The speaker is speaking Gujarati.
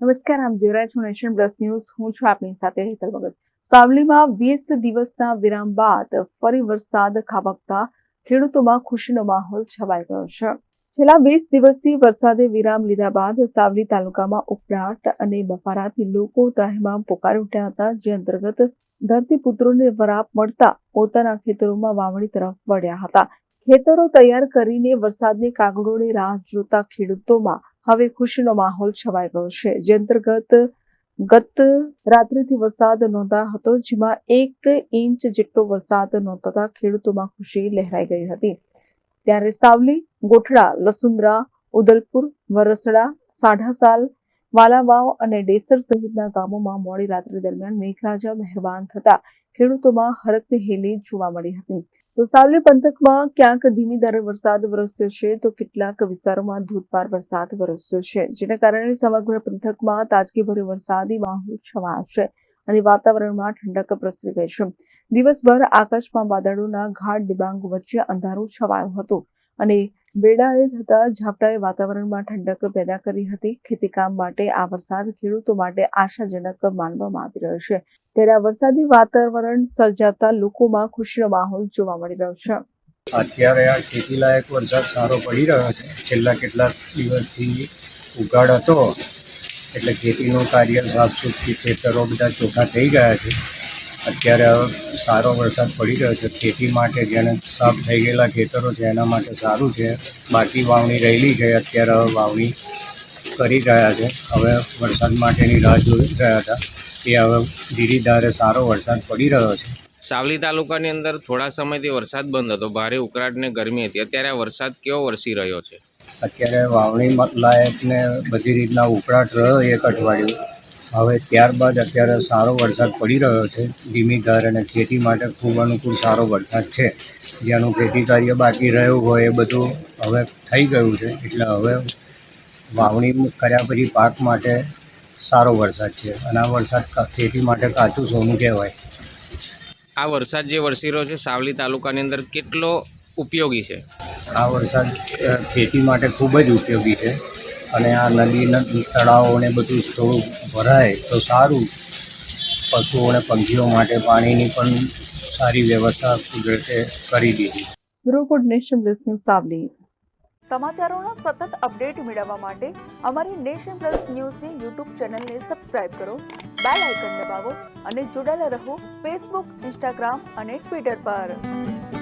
નમસ્કાર આમ જોઈ રહ્યા છો નેશન પ્લસ ન્યૂઝ. હું છું આપની સાથે હેતલ ભગત. સાવલીમાં વીસ દિવસના વિરામ બાદ ફરી વરસાદ ખાબકતા ખેડૂતોમાં ખુશીનો માહોલ છવાઈ ગયો છે. છેલ્લા વીસ દિવસથી વરસાદે વિરામ લીધા બાદ સાવલી તાલુકામાં ઉકળાટ અને બફારાથી લોકો ત્રાહીમામ પોકારી ઉઠ્યા હતા, જે અંતર્ગત ધરતીપુત્રોને વરાપ મળતા પોતાના ખેતરોમાં વાવણી તરફ વળ્યા હતા. ખેતરો તૈયાર કરીને વરસાદની કાગડોની રાહ જોતા ખેડૂતોમાં હવે ખુશીનો માહોલ છવાઈ ગયો છે. જે અંતર્ગત ગત રાત્રિથી વરસાદ નોંધા હતો, જેમાં એક ઇંચ જેટલો વરસાદ નોંધાતા ખેડૂતોમાં ખુશી લહેરાઈ ગઈ હતી. ત્યારે સાવલી, ગોઠડા, લસુંદરા, ઉદલપુર, વરસડા સાઢાસાલ વાલાવાવ અને ડેસર સહિતના ગામોમાં મોડી રાત્રિ દરમિયાન મેઘરાજા મહેરબાન થતા ખેડૂતોમાં હરકની હેલી જોવા મળી હતી. તો સાવલી પંથકમાં ક્યાંક ધીમી ધારે વરસાદ વરસ્યો છે, તો કેટલાક વિસ્તારોમાં ધોધમાર વરસાદ વરસ્યો છે. જેના કારણે સમગ્ર પંથકમાં તાજગીભર્યો વરસાદી માહોલ છવાયો છે અને વાતાવરણમાં ઠંડક પ્રસરી ગઈ છે. દિવસભર આકાશમાં વાદળોના ગાઢ ડિબાંગ વચ્ચે અંધારું છવાયું હતું અને બેડાએ થતા ઝાપટાએ વાતાવરણમાં ઠંડક પેદા કરી હતી. ખેતીકામ માટે આ વરસાદ ખેડૂતો માટે આશાજનક માનવામાં આવી રહ્યો છે. ત્યારે આ વરસાદી વાતાવરણ સર્જાતા લોકોમાં ખુશીનો માહોલ જોવા મળી રહ્યો છે. અત્યારે આ ખેતીલાયક વરસાદ સારો પડી રહ્યો છે. છેલ્લા કેટલાક દિવસથી ઉગાડ હતો. એટલે ખેતીનું કાર્ય સાફસૂફથી ખેતરો બધા ચોખ્ખા થઈ ગયા છે. અત્યારે હવે સારો વરસાદ પડી રહ્યો છે. ખેતી માટે જેને સાફ થઈ ગયેલા ખેતરો છે એના માટે સારું છે. બાકી વાવણી રહેલી છે. અત્યારે હવે વાવણી કરી રહ્યા છે. હવે વરસાદ માટેની રાહ જોઈ રહ્યા હતા એ હવે ધીરી ધારે સારો વરસાદ પડી રહ્યો છે. સાવલી તાલુકાની અંદર થોડા સમયથી વરસાદ બંધ હતો. ભારે ઉકળાટ ને ગરમી હતી. અત્યારે આ વરસાદ કેવો વરસી રહ્યો છે? અત્યારે વાવણી લાયકને લાયક ને બધી રીતના ઉકળાટ રહ્યો એક અઠવાડિયું. હવે ત્યારબાદ અત્યારે સારો વરસાદ પડી રહ્યો છે. ધીમી ધાર અને ખેતી માટે ખૂબ અનુકૂળ સારો વરસાદ છે. જેનું ખેતી કાર્ય બાકી રહ્યું હોય એ બધું હવે થઈ ગયું છે. એટલે હવે વાવણી કર્યા પછી પાક માટે સારો વરસાદ છે અને આ વરસાદ ખેતી માટે કાચું સોનું કહેવાય. આ વરસાદ જે વરસી રહ્યો છે સાવલી તાલુકાની અંદર કેટલો ઉપયોગી છે? આ વરસાદ ખેતી માટે ખૂબ જ ઉપયોગી છે. અને આ નદી તળાવોને તળાવો ને બધું થોડું ભરાય તો સારું. પશુઓને પંખીઓ માટે પાણીની પણ સારી વ્યવસ્થા કુદરતે કરી દીધી. Bureau nation plus news Savli. સમાચારોના સતત અપડેટ મેળવવા માટે અમારી નેશન પ્લસ ન્યૂઝની યુટ્યુબ ચેનલને સબસ્ક્રાઇબ કરો બેલ આઇકન દબાવો અને જોડાયેલા રહો ફેસબુક ઇન્સ્ટાગ્રામ અને ટ્વિટર પર.